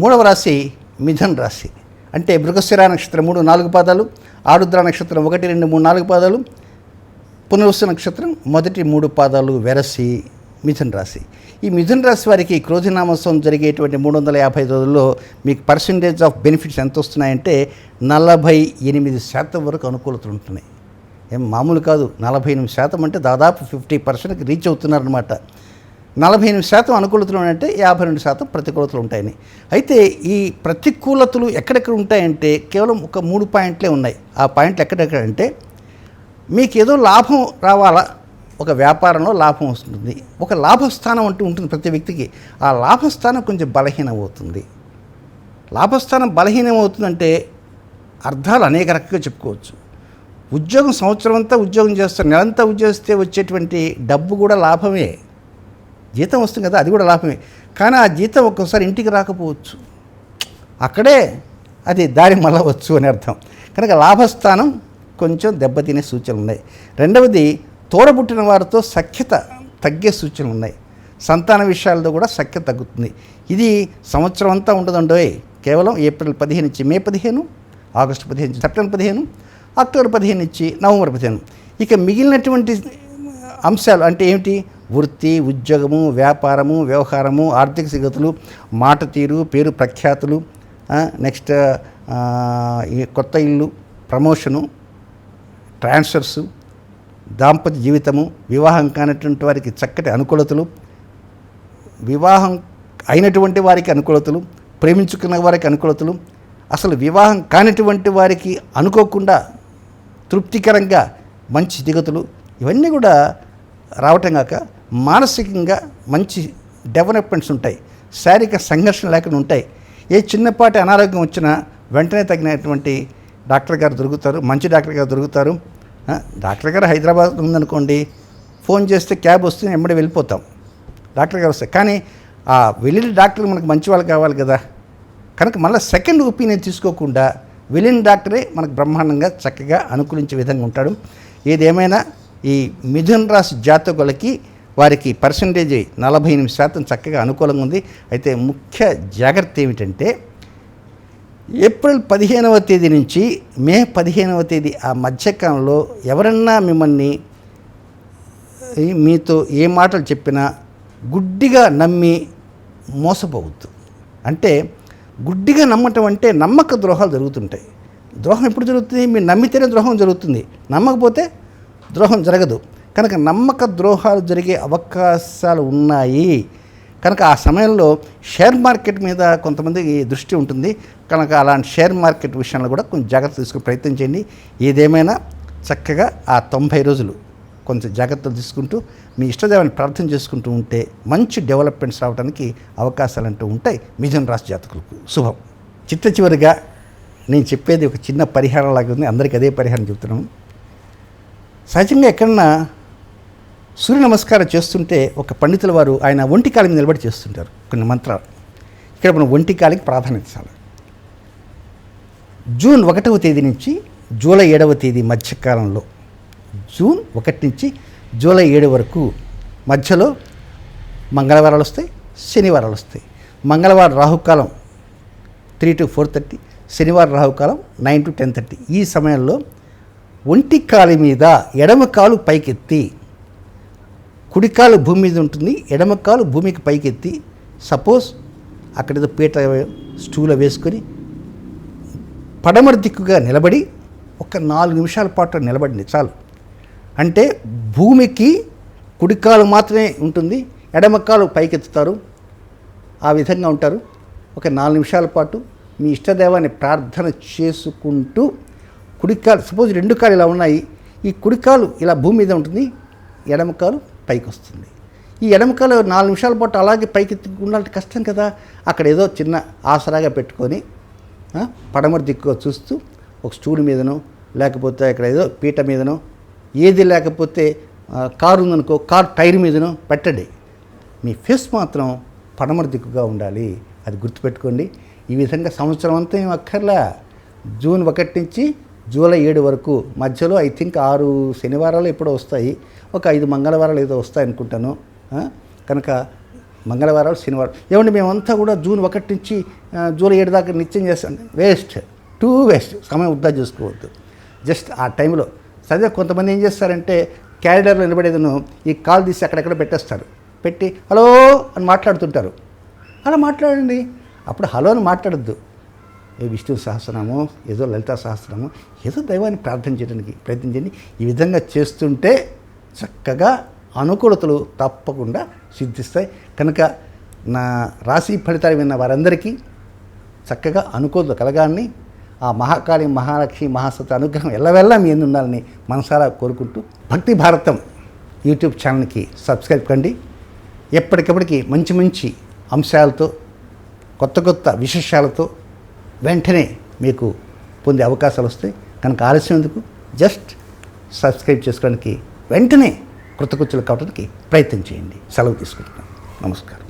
మూడవ రాశి మిథున్ రాశి. అంటే మృగశిర నక్షత్రం మూడు నాలుగు పాదాలు ఆరుద్ర నక్షత్రం ఒకటి రెండు మూడు నాలుగు పాదాలు పునర్వసు నక్షత్రం మొదటి మూడు పాదాలు వెరసి మిథున్ రాశి. ఈ మిథున్ రాశి వారికి క్రోధినామోత్సవం జరిగేటువంటి మూడు వందల యాభై రోజుల్లో మీకు పర్సంటేజ్ ఆఫ్ బెనిఫిట్స్ ఎంత వస్తున్నాయంటే నలభై ఎనిమిది శాతం వరకు అనుకూలతలు ఉంటున్నాయి. ఏం మామూలు కాదు నలభై ఎనిమిది శాతం అంటే దాదాపు ఫిఫ్టీ పర్సెంట్కి రీచ్ అవుతున్నారనమాట నలభై ఎనిమిది శాతం అనుకూలతలు అంటే యాభై రెండు శాతం ప్రతికూలతలు ఉంటాయని. అయితే ఈ ప్రతికూలతలు ఎక్కడెక్కడ ఉంటాయంటే కేవలం ఒక మూడు పాయింట్లే ఉన్నాయి. ఆ పాయింట్లు ఎక్కడెక్కడ అంటే మీకు ఏదో లాభం రావాలా ఒక వ్యాపారంలో లాభం వస్తుంది ఒక లాభస్థానం అంటూ ఉంటుంది ప్రతి వ్యక్తికి. ఆ లాభస్థానం కొంచెం బలహీనం అవుతుంది లాభస్థానం బలహీనం అవుతుందంటే అర్థాలు అనేక రకంగా చెప్పుకోవచ్చు. ఉద్యోగం సంవత్సరం అంతా ఉద్యోగం చేస్తారు నెలంతా ఉద్యోగిస్తే వచ్చేటువంటి డబ్బు కూడా లాభమే. జీతం వస్తుంది కదా అది కూడా లాభమే. కానీ ఆ జీతం ఒక్కోసారి ఇంటికి రాకపోవచ్చు. అక్కడే అది దారి మళ్ళవచ్చు అని అర్థం. కనుక లాభస్థానం కొంచెం దెబ్బతినే సూచనలు ఉన్నాయి. రెండవది తోడబుట్టిన వారితో సఖ్యత తగ్గే సూచనలు ఉన్నాయి. సంతాన విషయాలతో కూడా సఖ్యత తగ్గుతుంది. ఇది సంవత్సరం అంతా ఉండదండోయ్ కేవలం ఏప్రిల్ పదిహేను నుంచి మే పదిహేను ఆగస్టు పదిహేను నుంచి సెప్టెంబర్ పదిహేను అక్టోబర్ పదిహేను నుంచి నవంబర్ పదిహేను. ఇక మిగిలినటువంటి అంశాలు అంటే ఏమిటి? వృత్తి ఉద్యోగము వ్యాపారము వ్యవహారము ఆర్థిక స్థితిగతులు మాట తీరు పేరు ప్రఖ్యాతులు నెక్స్ట్ ఈ కొత్త ఇల్లు ప్రమోషను ట్రాన్స్ఫర్సు దాంపత్య జీవితము వివాహం కానటువంటి వారికి చక్కటి అనుకూలతలు వివాహం అయినటువంటి వారికి అనుకూలతలు ప్రేమించుకున్న వారికి అనుకూలతలు అసలు వివాహం కానిటువంటి వారికి అనుకోకుండా తృప్తికరంగా మంచి స్థితిగతులు ఇవన్నీ కూడా రావటం కాక మానసికంగా మంచి డెవలప్మెంట్స్ ఉంటాయి. శారీరక సంఘర్షణ లేకుండా ఉంటాయి. ఏ చిన్నపాటి అనారోగ్యం వచ్చినా వెంటనే తగినటువంటి డాక్టర్ గారు దొరుకుతారు. మంచి డాక్టర్ గారు దొరుకుతారు. డాక్టర్ గారు హైదరాబాద్ ఉందనుకోండి ఫోన్ చేస్తే క్యాబ్ వస్తే వెంబడి వెళ్ళిపోతాం. డాక్టర్ గారు వస్తాయి కానీ ఆ వెళ్ళిన డాక్టర్ మనకు మంచి వాళ్ళు కావాలి కదా. కనుక మళ్ళీ సెకండ్ ఒపీనియన్ తీసుకోకుండా వెళ్ళిన డాక్టరే మనకు బ్రహ్మాండంగా చక్కగా అనుకూలించే విధంగా ఉంటాడు. ఏదేమైనా ఈ మిథున్ రాశి జాతకులకి వారికి పర్సంటేజ్ నలభై ఎనిమిది శాతం చక్కగా అనుకూలంగా ఉంది. అయితే ముఖ్య జాగ్రత్త ఏమిటంటే ఏప్రిల్ పదిహేనవ తేదీ నుంచి మే పదిహేనవ తేదీ ఆ మధ్యకాలంలో ఎవరన్నా మిమ్మల్ని మీతో ఏ మాటలు చెప్పినా గుడ్డిగా నమ్మి మోసపోవద్దు. అంటే గుడ్డిగా నమ్మటం అంటే నమ్మక ద్రోహాలు జరుగుతుంటాయి. ద్రోహం ఎప్పుడు జరుగుతుంది? మీరు నమ్మితేనే ద్రోహం జరుగుతుంది. నమ్మకపోతే ద్రోహం జరగదు. కనుక నమ్మక ద్రోహాలు జరిగే అవకాశాలు ఉన్నాయి. కనుక ఆ సమయంలో షేర్ మార్కెట్ మీద కొంతమంది దృష్టి ఉంటుంది. కనుక అలాంటి షేర్ మార్కెట్ విషయంలో కూడా కొంచెం జాగ్రత్త తీసుకుని ప్రయత్నం చేయండి. ఏదేమైనా చక్కగా ఆ తొంభై రోజులు కొంచెం జాగ్రత్తలు తీసుకుంటూ మీ ఇష్టదేవాన్ని ప్రార్థన చేసుకుంటూ ఉంటే మంచి డెవలప్మెంట్స్ రావడానికి అవకాశాలు అంటూ ఉంటాయి. మిథున రాశి జాతకులకు శుభం. చిట్ట చివరిగా నేను చెప్పేది ఒక చిన్న పరిహారం లాగా ఉంది. అందరికీ అదే పరిహారం చెబుతున్నాను సహజంగా ఎక్కడన్నా సూర్య నమస్కారం చేస్తుంటే ఒక పండితుల వారు ఆయన ఒంటి కాలి మీద నిలబడి చేస్తుంటారు. కొన్ని మంత్రాలు ఇక్కడ మనం ఒంటి కాలికి ప్రాధాన్యత జూన్ ఒకటవ తేదీ నుంచి జూలై ఏడవ తేదీ మధ్యకాలంలో జూన్ ఒకటి నుంచి జూలై ఏడు వరకు మధ్యలో మంగళవారాలు వస్తాయి శనివారాలు వస్తాయి. మంగళవారం రాహుకాలం త్రీ టు ఫోర్ థర్టీ శనివారం రాహుకాలం నైన్ టు టెన్ థర్టీ ఈ సమయంలో ఒంటి కాలి మీద ఎడమ కాలు పైకెత్తి కుడికాలు భూమి మీద ఉంటుంది ఎడమకాలు భూమికి పైకెత్తి సపోజ్ అక్కడ ఏదో పీట స్టూలో వేసుకొని పడమర దిక్కుగా నిలబడి ఒక నాలుగు నిమిషాల పాటు నిలబడింది చాలు. అంటే భూమికి కుడికాలు మాత్రమే ఉంటుంది ఎడమకాలు పైకెత్తుతారు ఆ విధంగా ఉంటారు. ఒక నాలుగు నిమిషాల పాటు మీ ఇష్టదేవాన్ని ప్రార్థన చేసుకుంటూ కుడికాలు సపోజ్ రెండు కాలు ఇలా ఉన్నాయి ఈ కుడికాలు ఇలా భూమి మీద ఉంటుంది ఎడమకాలు పైకి వస్తుంది ఈ ఎడమకాలు నాలుగు నిమిషాల పాటు అలాగే పైకి ఉండాలంటే కష్టం కదా. అక్కడ ఏదో చిన్న ఆసరాగా పెట్టుకొని పడమర దిక్కుగా చూస్తూ ఒక స్టూల్ మీదనో లేకపోతే అక్కడ ఏదో పీట మీదనో ఏది లేకపోతే కారు ఉందనుకో కారు టైర్ మీదనో పెట్టండి. మీ ఫేస్ మాత్రం పడమర దిక్కుగా ఉండాలి. అది గుర్తుపెట్టుకోండి. ఈ విధంగా సంవత్సరం అంతా ఏం అక్కర్లా. జూన్ ఒకటి నుంచి జూలై ఏడు వరకు మధ్యలో ఐ థింక్ ఆరు శనివారాలు ఎప్పుడో వస్తాయి. ఒక ఐదు మంగళవారాలు ఏదో వస్తాయి అనుకుంటాను. కనుక మంగళవారాలు శనివారం ఏమండి మేమంతా కూడా జూన్ ఒకటి నుంచి జూలై ఏడు దాకా నిత్యం చేస్తాం. వేస్ట్. Too waste. సమయం వృద్ధా చేసుకోవద్దు. జస్ట్ ఆ టైంలో. సరే కొంతమంది ఏం చేస్తారంటే క్యారిడర్లో నిలబడేదను ఈ కాల్ తీసి అక్కడెక్కడ పెట్టేస్తారు. పెట్టి హలో అని మాట్లాడుతుంటారు. అలా మాట్లాడండి. అప్పుడు హలో అని మాట్లాడద్దు. ఏ విష్ణు సహస్రనామో ఏదో లలితా సహస్రనామో ఏదో దైవాన్ని ప్రార్థన చేయడానికి ప్రయత్నించండి ఈ విధంగా చేస్తుంటే చక్కగా అనుకూలతలు తప్పకుండా సిద్ధిస్తాయి. కనుక నా రాశి ఫలితాలు విన్న వారందరికీ చక్కగా అనుకూలత కలగాలని ఆ మహాకాళి మహాలక్ష్మి మహాసత అనుగ్రహం ఎల్లవెల్లా మీ ఎందు ఉండాలని మనసారా కోరుకుంటూ భక్తి భారతం యూట్యూబ్ ఛానల్కి సబ్స్క్రైబ్ కండి. ఎప్పటికప్పటికి మంచి మంచి అంశాలతో కొత్త కొత్త విశేషాలతో వెంటనే మీకు పొందే అవకాశాలు వస్తాయి. కనుక ఆలస్యం ఎందుకు? జస్ట్ సబ్స్క్రైబ్ చేసుకోవడానికి వెంటనే కృతకృత్యులు కావడానికి ప్రయత్నం చేయండి. సెలవు తీసుకుంటున్నాను నమస్కారం.